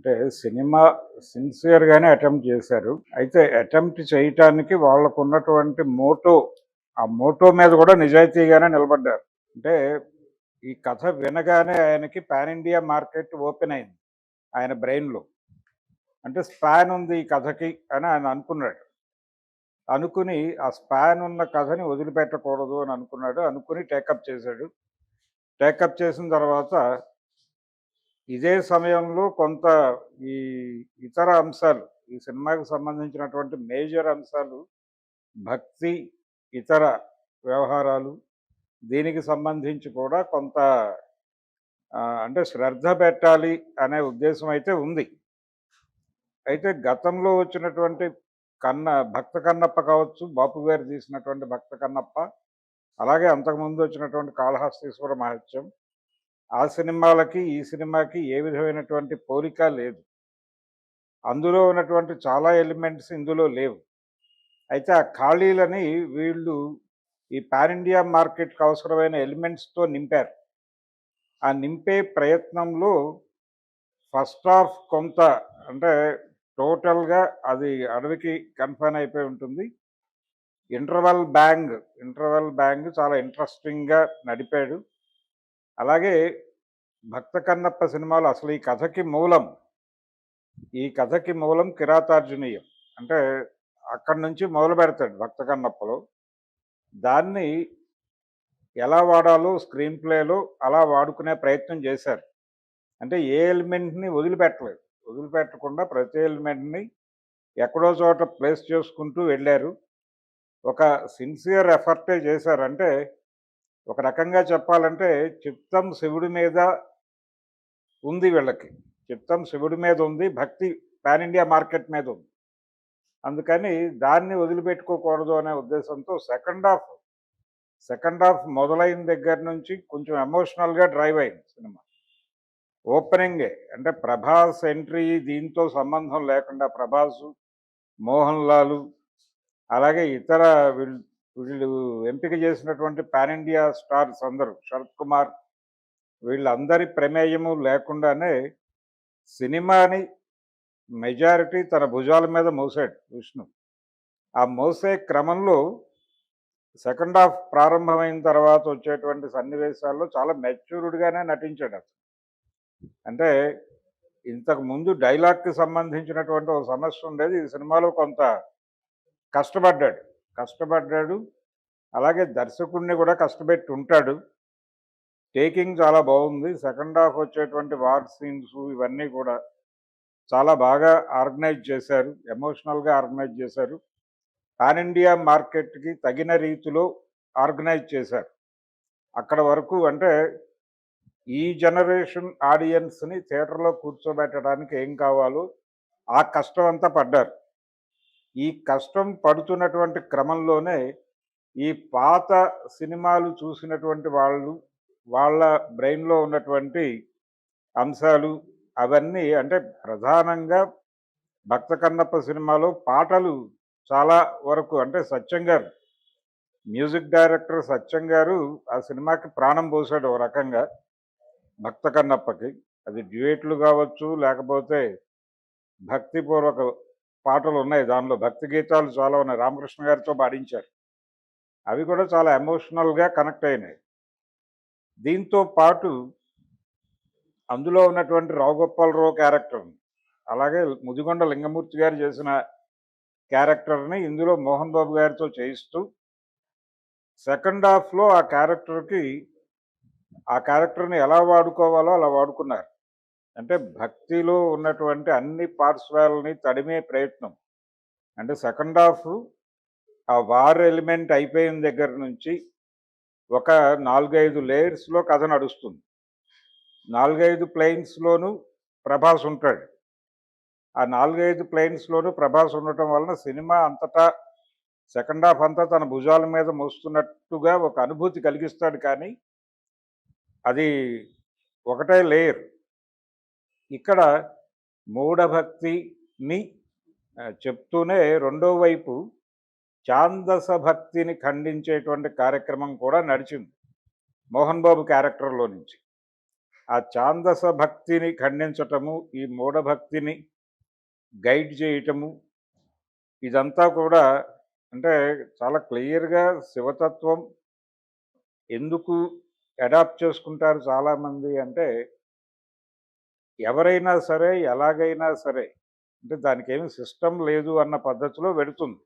అంటే cinema సిన్సియర్గానే attempt చేశారు. అయితే అటెంప్ట్ చేయటానికి వాళ్ళకు ఉన్నటువంటి మోటో ఆ మోటో మీద కూడా నిజాయితీగానే నిలబడ్డారు. అంటే ఈ కథ వినగానే ఆయనకి పాన్ ఇండియా మార్కెట్ ఓపెన్ అయింది ఆయన బ్రెయిన్లో. అంటే స్పాన్ ఉంది ఈ కథకి అని ఆయన అనుకున్నాడు. అనుకుని ఆ స్పాన్ ఉన్న కథని వదిలిపెట్టకూడదు అని అనుకున్నాడు. అనుకుని టేకప్ చేశాడు. టేకప్ చేసిన తర్వాత ఇదే సమయంలో కొంత ఈ ఇతర అంశాలు ఈ సినిమాకి సంబంధించినటువంటి మేజర్ అంశాలు భక్తి ఇతర వ్యవహారాలు దీనికి సంబంధించి కూడా కొంత అంటే శ్రద్ధ పెట్టాలి అనే ఉద్దేశం అయితే ఉంది. అయితే గతంలో వచ్చినటువంటి కన్న భక్త కన్నప్ప కావచ్చు బాపు గారు తీసినటువంటి భక్త కన్నప్ప అలాగే అంతకుముందు వచ్చినటువంటి కాళహస్తీశ్వర మహత్యం ఆ సినిమాలకి ఈ సినిమాకి ఏ విధమైనటువంటి పోలిక లేదు. అందులో ఉన్నటువంటి చాలా ఎలిమెంట్స్ ఇందులో లేవు. అయితే ఆ ఖాళీలని వీళ్ళు ఈ పాన్ ఇండియా మార్కెట్కి అవసరమైన ఎలిమెంట్స్తో నింపారు. ఆ నింపే ప్రయత్నంలో ఫస్ట్ ఆఫ్ కొంత అంటే టోటల్గా అది అడవికి కన్ఫైన్ అయిపోయి ఉంటుంది. ఇంటర్వల్ బ్యాంగ్ ఇంటర్వల్ బ్యాంగ్ చాలా ఇంట్రెస్టింగ్గా నడిపాడు. అలాగే భక్త కన్నప్ప సినిమాలు అసలు ఈ కథకి మూలం. ఈ కథకి మూలం కిరాతార్జునీయం. అంటే అక్కడి నుంచి మొదలు పెడతాడు భక్త కన్నప్పలో. దాన్ని ఎలా వాడాలో స్క్రీన్ ప్లేలో అలా వాడుకునే ప్రయత్నం చేశారు. అంటే ఏ ఎలిమెంట్ని వదిలిపెట్టలేదు. వదిలిపెట్టకుండా ప్రతి ఎలిమెంట్ని ఎక్కడో చోట ప్లేస్ చేసుకుంటూ వెళ్ళారు. ఒక సిన్సియర్ ఎఫర్టే చేశారు అంటే ఒక రకంగా చెప్పాలంటే చిత్తం శివుడి మీద ఉంది వీళ్ళకి. చిత్తం శివుడి మీద ఉంది భక్తి పాన్ ఇండియా మార్కెట్ మీద ఉంది. అందుకని దాన్ని వదిలిపెట్టుకోకూడదు అనే ఉద్దేశంతో సెకండ్ హాఫ్ సెకండ్ హాఫ్ మొదలైన దగ్గర నుంచి కొంచెం ఎమోషనల్గా డ్రైవ్ అయింది సినిమా. ఓపెనింగే అంటే ప్రభాస్ ఎంట్రీ దీంతో సంబంధం లేకుండా ప్రభాస్ మోహన్ లాలు అలాగే ఇతర వీళ్ళు ఎంపిక చేసినటువంటి పాన్ ఇండియా స్టార్స్ అందరూ శరత్ కుమార్ వీళ్ళందరి ప్రమేయము లేకుండానే సినిమాని మెజారిటీ తన భుజాల మీద మోసాడు విష్ణు. ఆ మోసే క్రమంలో సెకండ్ హాఫ్ ప్రారంభమైన తర్వాత వచ్చేటువంటి సన్నివేశాల్లో చాలా మెచ్యూర్డ్గానే నటించాడు అతను. అంటే ఇంతకు ముందు డైలాగ్కి సంబంధించినటువంటి ఒక సమస్య ఉండేది ఈ సినిమాలో కొంత కష్టపడ్డాడు. కష్టపడ్డాడు. అలాగే దర్శకుడిని కూడా కష్టపెట్టి ఉంటాడు టేకింగ్ చాలా బాగుంది. సెకండ్ హాఫ్ వచ్చేటువంటి వార్ సీన్స్ ఇవన్నీ కూడా చాలా బాగా ఆర్గనైజ్ చేశారు. ఎమోషనల్గా ఆర్గనైజ్ చేశారు. పాన్ ఇండియా మార్కెట్కి తగిన రీతిలో ఆర్గనైజ్ చేశారు. అక్కడ వరకు అంటే ఈ జనరేషన్ ఆడియన్స్ని థియేటర్లో కూర్చోబెట్టడానికి ఏం కావాలో ఆ కష్టం అంతా పడ్డారు. ఈ కష్టం పడుతున్నటువంటి క్రమంలోనే ఈ పాత సినిమాలు చూసినటువంటి వాళ్ళు వాళ్ళ బ్రెయిన్లో ఉన్నటువంటి అంశాలు అవన్నీ అంటే ప్రధానంగా భక్త కన్నప్ప సినిమాలో పాటలు చాలా వరకు అంటే సత్యం గారు మ్యూజిక్ డైరెక్టర్ సత్యం గారు ఆ సినిమాకి ప్రాణం పోసాడు ఒక రకంగా భక్త కన్నప్పకి. అది డ్యూయేట్లు కావచ్చు లేకపోతే భక్తిపూర్వక పాటలు ఉన్నాయి దానిలో భక్తి గీతాలు చాలా ఉన్నాయి. రామకృష్ణ గారితో పాడించారు. అవి కూడా చాలా ఎమోషనల్గా కనెక్ట్ అయినాయి. దీంతో పాటు అందులో ఉన్నటువంటి రావుగోపాలరావు క్యారెక్టర్ అలాగే ముదిగొండ లింగమూర్తి గారు చేసిన క్యారెక్టర్ని ఇందులో మోహన్ బాబు గారితో చేయిస్తూ సెకండ్ హాఫ్లో ఆ క్యారెక్టర్కి ఆ క్యారెక్టర్ని ఎలా వాడుకోవాలో అలా వాడుకున్నారు. అంటే భక్తిలో ఉన్నటువంటి అన్ని పార్శ్వాలని తడిమే ప్రయత్నం. అంటే సెకండ్ హాఫ్ ఆ వార్ ఎలిమెంట్ అయిపోయిన దగ్గర నుంచి ఒక నాలుగైదు లేయర్స్లో కథ నడుస్తుంది. నాలుగైదు ప్లెయిన్స్లోనూ ప్రభాస్ ఉంటాడు. ఆ నాలుగైదు ప్లెయిన్స్లోనూ ప్రభాస్ ఉండటం వలన సినిమా అంతటా సెకండ్ హాఫ్ అంతా తన భుజాల మీద మోస్తున్నట్టుగా ఒక అనుభూతి కలిగిస్తాడు కానీ అది ఒకటే లేయర్. ఇక్కడ మూఢభక్తిని చెప్తూనే రెండో వైపు ఛాందస భక్తిని ఖండించేటువంటి కార్యక్రమం కూడా నడిచింది మోహన్ బాబు క్యారెక్టర్లో నుంచి. ఆ ఛాందస భక్తిని ఖండించటము ఈ మూఢభక్తిని గైడ్ చేయటము ఇదంతా కూడా అంటే చాలా క్లియర్గా శివతత్వం ఎందుకు అడాప్ట్ చేసుకుంటారు చాలామంది అంటే ఎవరైనా సరే ఎలాగైనా సరే అంటే దానికి ఏమి సిస్టమ్ లేదు అన్న పద్ధతిలో వెడుతుంది.